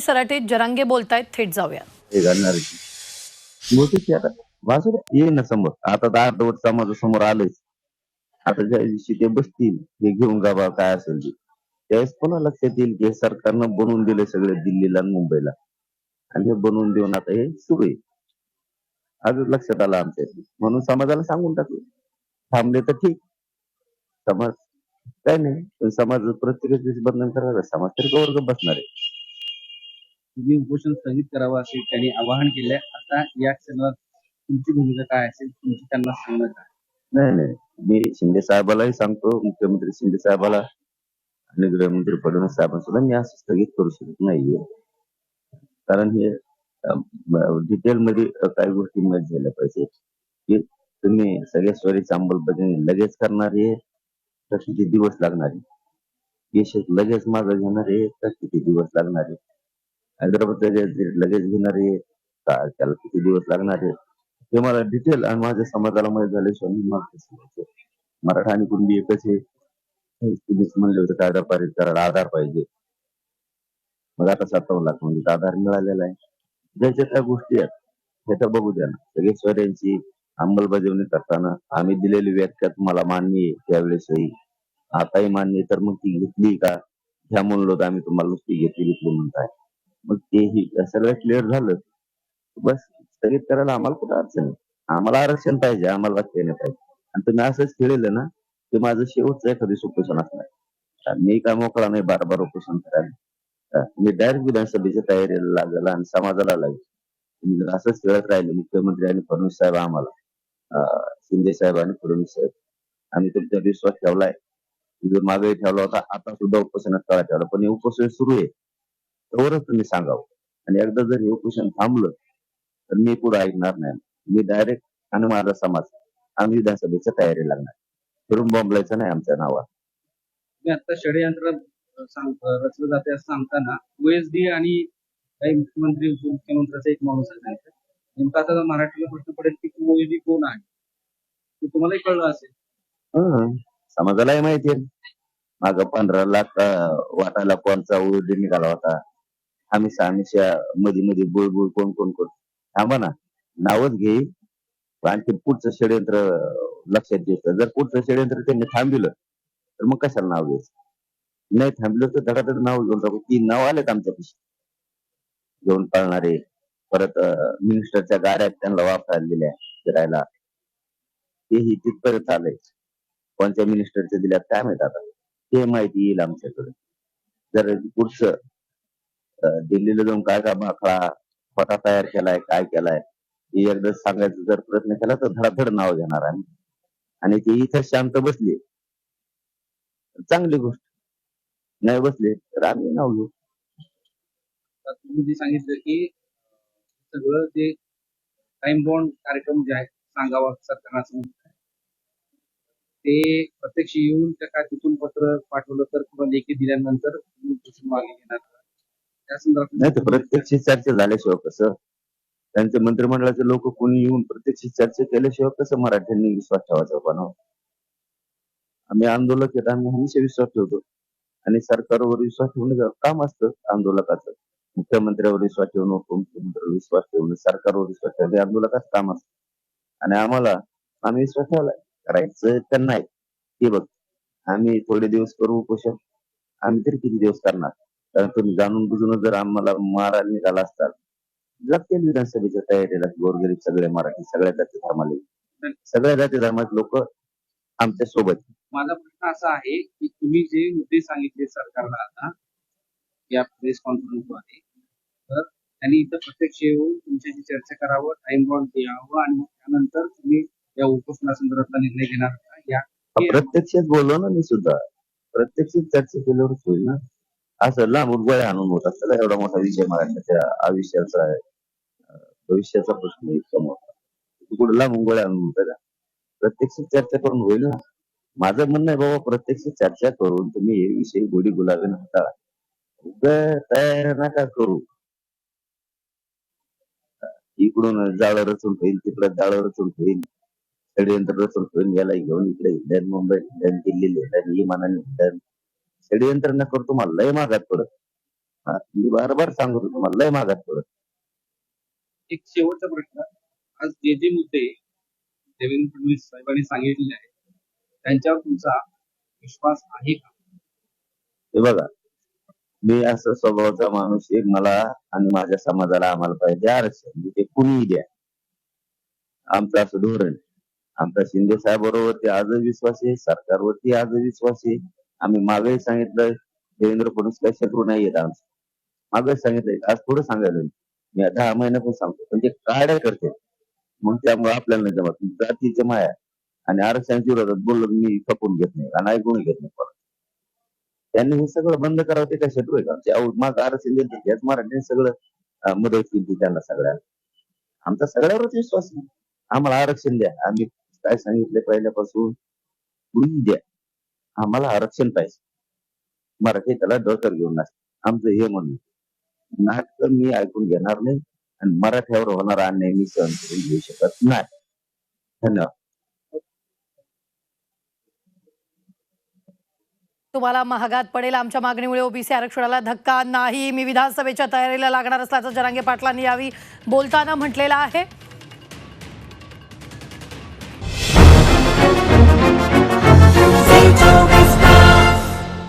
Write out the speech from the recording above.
राष्ट्रवादी सराटीत जरांगे बोलतायत थेट जाऊया. हे घालणार बहुतेक ते आता. वासू येईल ना समोर. आता तर अर्धवट समाज समोर आता ज्या दिवशी ते बसतील हे घेऊन जा बा काय असेल ते. त्यावेळेस पुन्हा लक्षात येईल की हे सरकारनं बनवून दिले सगळे दिल्लीला आणि मुंबईला? आणि हे बनवून देऊन आता हे सुरू आहे. आजच लक्षात आलं आमच्या म्हणून समाजाला सांगून टाकलं थांबले तर ठीक. समाज काय नाही पण समाज दिवशी बंधन करायला समाज तरी वर्ग बसणार आहे. तुम्ही उपोषण स्थगित करावं असे त्यांनी आवाहन केलंय. आता या क्षणात तुमची भूमिका काय असेल तुमची त्यांना सांगणं काय? नाही नाही. मी शिंदे साहेबालाही सांगतो मुख्यमंत्री शिंदे साहेबाला आणि गृहमंत्री फडणवीस साहेबांना सुद्धा मी असं स्थगित करू शकत नाहीये. कारण हे डिटेल मध्ये काही गोष्टी माहीत झाल्या पाहिजे की तुम्ही सगळ्या स्वरीची अंमलबजावणी लगेच करणार आहे तर किती दिवस लागणार आहे? यश लगेच माझा घेणार आहे तर किती दिवस लागणार आहे? हैदराबाद लगेच घेणार आहे त्याला किती दिवस लागणार आहे ते मला डिटेल आणि माझ्या समाजाला माहीत झाल्याशिवाय मी मला मराठा आणि कुणबी एकच आहे. तुम्हीच म्हणले होते कायदा पारित करायला आधार पाहिजे. मग आता सातावं लाख म्हणजे आधार मिळालेला आहे. ज्याच्या त्या गोष्टी आहेत त्याचं बघू द्या ना. सगळे स्वऱ्यांची अंमलबजावणी करताना आम्ही दिलेली व्याख्या तुम्हाला मान्य आहे त्यावेळेसही आताही मान्य तर मग ती घेतली का? ह्या म्हणलो तर आम्ही तुम्हाला नुसती घेतली घेतली म्हणताय. मग तेही सगळं क्लिअर झालं. बस स्थगित करायला आम्हाला कुठं अडचण नाही. आम्हाला आरक्षण पाहिजे आम्हाला वाक्य नाही पाहिजे. आणि तुम्ही असंच खेळलं ना ते माझं शेवटचं एखादी उपोषण असणार. मी काय मोकळा नाही बार बार उपोषण करायला मी डायरेक्ट विधानसभेच्या तयारीला लागेल आणि समाजाला लागेल तुम्ही जर असंच खेळत राहिले मुख्यमंत्री आणि फडणवीस साहेब आम्हाला. शिंदे साहेब आणि फडणवीस साहेब. आम्ही तुमचा विश्वास ठेवलाय. जो मागे ठेवला होता आता सुद्धा उपोषणात काळा ठेवला. पण हे उपोषण सुरू आहे. तरच तुम्ही सांगावं. आणि एकदा जर हे उपोषण थांबलं तर मी पुढे ऐकणार नाही. मी डायरेक्ट आणि माझा समाज आम्ही विधानसभेच्या तयारी लागणार. फिरून बॉम्बलायचं नाही आमच्या नावात आता षडयंत्र रचलं जाते असं सांगताना ओएसडी आणि काही मुख्यमंत्री उपमुख्यमंत्र्याचा एक माणूस आहे. नेमका आता मराठीला प्रश्न पडेल की ओएसडी कोण आहे? ते तुम्हालाही कळलं असेल. समाजालाही माहिती आहे. माग पंधरा लाख वाटायला कोणचा उर्दी निघाला होता? हमेशा हमेशा मध्ये मध्ये बुळबुळ कोण कोण कोण. थांबा ना. नावच घे. आणखी पुढचं षडयंत्र लक्षात घ्यायचं जर पुढचं षडयंत्र त्यांनी थांबविलं तर मग कशाला नाव घ्यायचं? नाही थांबलं तर धडाधड नाव घेऊन टाकू. तीन नाव आलेत आमच्या घेऊन पाळणारे. परत मिनिस्टरच्या गाड्या त्यांना वापरायला दिल्या फिरायला. तेही तिथपर्यंत आलंय. कोणत्या मिनिस्टरच्या दिल्यात काय माहीत आता. ते माहिती येईल आमच्याकडे. जर पुढचं दिल्लीला जाऊन काय काम भाकळा पटा तयार केलाय काय केलाय एकदा सांगायचा जर प्रयत्न केला तर धडाधड नाव घेणार आम्ही. आणि ते इथं शांत बसली. चांगली गोष्ट. नाही बसले तर आम्ही नाव घेऊ. तुम्ही जे सांगितलं की सगळं जे टाइम बॉन्ड कार्यक्रम जे आहेत सांगावा सरकारनं ते प्रत्यक्ष येऊन त्या तिथून पत्र पाठवलं तर किंवा लेखी दिल्यानंतर तुम्ही मागे घेणार. त्या नाही तर प्रत्यक्ष चर्चा झाल्याशिवाय कसं? त्यांचे मंत्रिमंडळाचे लोक कोणी येऊन प्रत्यक्ष चर्चा केल्याशिवाय कसं मराठ्यांनी विश्वास ठेवायचा बनव आम्ही आंदोलक आहेत आम्ही हमेशा विश्वास ठेवतो. आणि सरकारवर विश्वास ठेवणं काम असतं आंदोलकाचं मुख्यमंत्र्यावर विश्वास ठेवणं उपमुख्यमंत्र्यावर विश्वास ठेवणं सरकारवर विश्वास ठेवणं हे आंदोलकाचं काम असतं. आणि आम्हाला आम्ही विश्वास ठेवलाय करायचं तर नाही. हे बघ आम्ही थोडे दिवस करू उपोषण. आम्ही तरी किती दिवस करणार? कारण तुम्ही जाणून बुजून जर आम्हाला मारायला निघाला असताल लागतील विधानसभेच्या तयारीला गोरगरीब सगळे मराठी सगळ्या जाती धर्माले सगळ्या जाती धर्माचे लोक आमच्यासोबत. माझा प्रश्न असा आहे की तुम्ही जे मुद्दे सांगितले सरकारला आता या प्रेस कॉन्फरन्सद्वारे तर त्यांनी इथं प्रत्यक्ष येऊन तुमच्याशी चर्चा करावं टाइम बॉन्ड द्यावं आणि मग त्यानंतर तुम्ही या उपोषणासंदर्भातला निर्णय घेणार या प्रत्यक्षच बोललो ना मी सुद्धा. प्रत्यक्ष चर्चा केल्यावरच होईल ना. असं लांब गोळ्या आणून होत असताना एवढा मोठा विषय महाराष्ट्राच्या आयुष्याचा भविष्याचा प्रश्न इतका मोठा. कुठे लांब गोळ्या आणून होता का? प्रत्यक्ष चर्चा करून होईल ना. माझं म्हणणं आहे बाबा प्रत्यक्ष चर्चा करून तुम्ही हे विषय गोडी गुलाबी हाताळा. तयार नका करू. इकडून जाळ रचून होईल तिकडं जाळ रचून होईल षडयंत्र रचून होईल याला घेऊन इकडे हिंडन मुंबई हिंडन दिल्ली हिंडन विमानाने हिंडन षडयंत्र न करतो मला लय मागात पडत हा, मी बारबार सांगतो तुम्हाला लय मागात पडत एक शेवटचा प्रश्न. आज जे जे मुद्दे देवेंद्र फडणवीस साहेबांनी सांगितलेले आहेत त्यांच्यावर तुमचा विश्वास आहे का? हे बघा मी असं स्वभावाचा माणूस एक मला आणि माझ्या समाजाला आम्हाला पाहिजे आरक्षण. म्हणजे ते कुणीही द्या. आमचं असं धोरण आहे. आमचा शिंदे साहेबांवरती आजही विश्वास आहे सरकारवरती आजही विश्वास आहे. आम्ही मागे सांगितलं देवेंद्र फडणवीस काही शत्रू नाही येत आमचं मागे सांगितलंय. आज थोडं सांगायला मी दहा महिन्यापासून सांगतो. पण ते काड्या करते मग त्यामुळे आपल्याला नाही जमत. जातीच्या माया आणि आरक्षणाच्या विरोधात बोललो मी खपून घेत नाही आणि ऐकून घेत नाही परत त्यांनी हे सगळं बंद करावं ते काय शत्रू आहे का? आमचे आरक्षण दिलं तर याच सगळं मदत केली त्यांना सगळ्या. आमचा सगळ्यावरच विश्वास नाही आम्हाला आरक्षण द्या. आम्ही काय सांगितलं पहिल्यापासून? कुणी द्या? आम्हाला आरक्षण पाहिजे. मराठी त्याला डोक्यावर घेऊन नसते आमचं हे म्हणणं नाटक मी ऐकून घेणार नाही आणि मराठ्यावर होणारा अन्याय मी सहन करून घेऊ शकत नाही. धन्यवाद. तुम्हाला महागात पडेल आमच्या मागणीमुळे ओबीसी आरक्षणाला धक्का नाही. मी विधानसभेच्या तयारीला लागणार असल्याचं जरांगे पाटलांनी यावेळी बोलताना म्हटलेलं आहे.